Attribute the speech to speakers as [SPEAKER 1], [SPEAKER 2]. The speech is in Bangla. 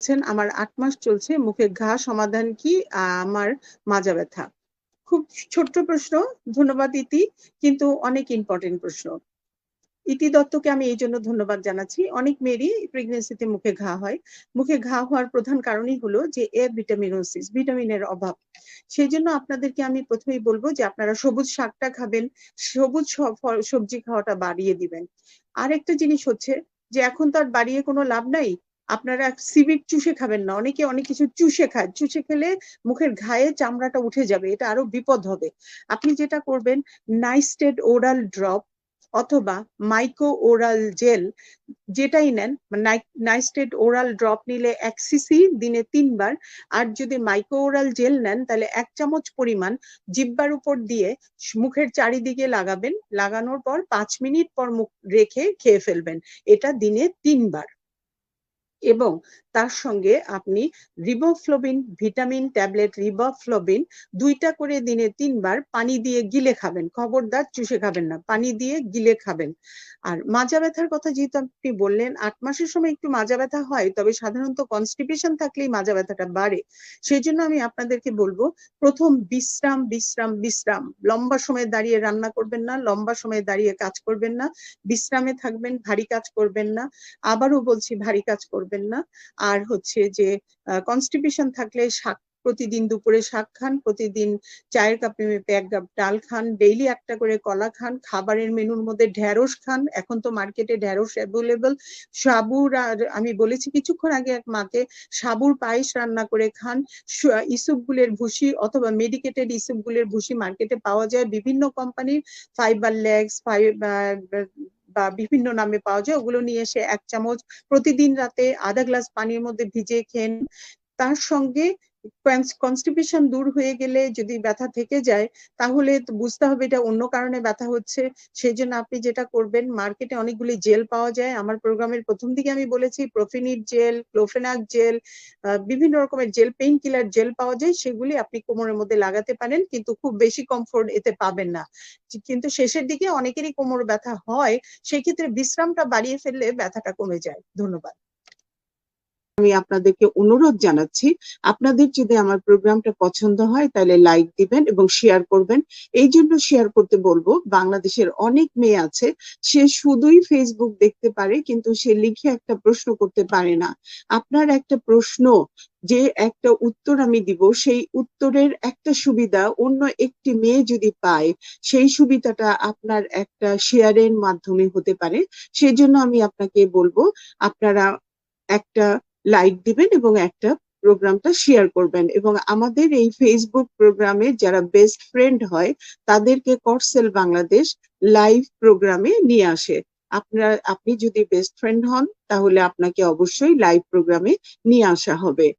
[SPEAKER 1] বলছেন, আমার আট মাস চলছে, মুখে ঘা, সমাধান কি? আমার মাজা ব্যথা। খুব ছোট্ট প্রশ্ন, ধন্যবাদ ইতি, কিন্তু অনেক ইম্পর্টেন্ট প্রশ্ন। ইতি দত্তকে আমি এই জন্য ধন্যবাদ জানাচ্ছি। অনেক মেয়েরই প্রেগনেন্সিতে মুখে ঘা হয়। মুখে ঘা হওয়ার প্রধান কারণই হলো যে, এ ভিটামিনোসিস, ভিটামিনের অভাব। সেই জন্য আপনাদেরকে আমি প্রথমেই বলব যে, আপনারা সবুজ শাকটা খাবেন, সবুজ সবজি খাওয়াটা বাড়িয়ে দিবেন। আরেকটা জিনিস হচ্ছে যে, এখন তো আর বাড়িয়ে কোনো লাভ নাই। আপনারা সিভিট চুষে খাবেন না। অনেকে অনেক কিছু চুষে খায়। চুষে খেলে মুখের ঘায়ে চামড়াটা উঠে যাবে। এটা আরও বিপদ হবে। আপনি যেটা করবেন নাইস্টেড ওরাল ড্রপ অথবা মাইক্রো ওরাল জেল যেটাই নেন নাইস্টেড ওরাল ড্রপ নিলে এক সিসি দিনে তিনবার। আর যদি মাইক্রো ওরাল জেল নেন, তাহলে এক চামচ পরিমাণ জিব্বার উপর দিয়ে মুখের চারিদিকে লাগাবেন। লাগানোর পর পাঁচ মিনিট পর মুখ রেখে খেয়ে ফেলবেন। এটা দিনে তিনবার। এবং তার সঙ্গে আপনি রিবোফ্লোবিন ভিটামিন ট্যাবলেট রিবোফ্লোবিন দুইটা করে দিনে তিনবার পানি দিয়ে গিলে খাবেন। খবরদার, চুষে খাবেন না। পানি দিয়ে গিলে খাবেন। আর মাজা ব্যথার কথা যেহেতু আপনি বললেন, আট মাসের সময় একটু মাজা ব্যথা হয়, তবে সাধারণত কনস্টিপেশন থাকলেই মাজা ব্যথাটা বাড়ে। সেই জন্য আমি আপনাদেরকে বলব, প্রথম বিশ্রাম বিশ্রাম বিশ্রাম। লম্বা সময় দাঁড়িয়ে রান্না করবেন না, লম্বা সময় দাঁড়িয়ে কাজ করবেন না। বিশ্রামে থাকবেন, ভারী কাজ করবেন না। আবারও বলছি, ভারী কাজ করবেন না। আর হচ্ছে যে কনস্টিপেশন থাকলে শাক, প্রতিদিন দুপুরে শাক খান, প্রতিদিন চায়ের কাপে মেপে এক কাপ ডাল খান ডেইলি একটা করে কলা খান, খাবারের মেনুর মধ্যে ঢ্যাঁড়স খান। এখন তো মার্কেটে ঢ্যাঁড়স অ্যাভেলেবল সাবুর আর, আমি বলেছি কিছুক্ষণ আগে এক মাকে, সাবুর পায়েস রান্না করে খান। ইসুপগুলের ভুসি অথবা মেডিকেটেড ইসুপগুলের ভুসি মার্কেটে পাওয়া যায়। বিভিন্ন কোম্পানির ফাইবার লেগস ফাইবার বা বিভিন্ন নামে পাওয়া যায়, ওগুলো নিয়ে এসে এক চামচ প্রতিদিন রাতে আধা গ্লাস পানির মধ্যে ভিজে খেন তার সঙ্গে কনস্টিপেশন দূর হয়ে গেলে যদি ব্যথা থেকে যায়, তাহলে বুঝতে হবে এটা অন্য কারণে ব্যথা হচ্ছে। সেই জন্য আপনি যেটা করবেন মার্কেটে অনেকগুলি জেল পাওয়া যায়। আমার প্রোগ্রামের প্রথম দিকে আমি বলেছি প্রোফিনিট জেল ক্লোফেনাক জেল বিভিন্ন রকমের জেল পেইন কিলার জেল পাওয়া যায়। সেগুলি আপনি কোমরের মধ্যে লাগাতে পারেন, কিন্তু খুব বেশি কমফোর্ট এতে পাবেন না। কিন্তু শেষের দিকে অনেকেরই কোমর ব্যথা হয়, সেক্ষেত্রে বিশ্রামটা বাড়িয়ে ফেললে ব্যথাটা কমে যায়। ধন্যবাদ। আমি আপনাদেরকে অনুরোধ জানাচ্ছি, আপনাদের যদি আমার প্রোগ্রামটা পছন্দ হয়, তাহলে লাইক দিবেন এবং শেয়ার করবেন। এই জন্য শেয়ার করতে বলব, বাংলাদেশের অনেক মেয়ে আছে, সে শুধুই ফেসবুক দেখতে পারে, কিন্তু সে লিখে একটা প্রশ্ন করতে পারে না। আপনার একটা প্রশ্ন, যে একটা উত্তর আমি দিব, সেই উত্তরের একটা সুবিধা অন্য একটি মেয়ে যদি পায়, সেই সুবিধাটা আপনার একটা শেয়ারের মাধ্যমে হতে পারে। সেই জন্য আমি আপনাকে বলব, আপনারা একটা লাইক দিবেন এবং একটা প্রোগ্রামটা শেয়ার করবেন। এবং আমাদের এই ফেসবুক প্রোগ্রামে যারা বেস্ট ফ্রেন্ড হয়, তাদেরকে করসেল বাংলাদেশ লাইভ প্রোগ্রামে নিয়ে আসে। আপনার, আপনি যদি বেস্ট ফ্রেন্ড হন, তাহলে আপনাকে অবশ্যই লাইভ প্রোগ্রামে নিয়ে আসা হবে।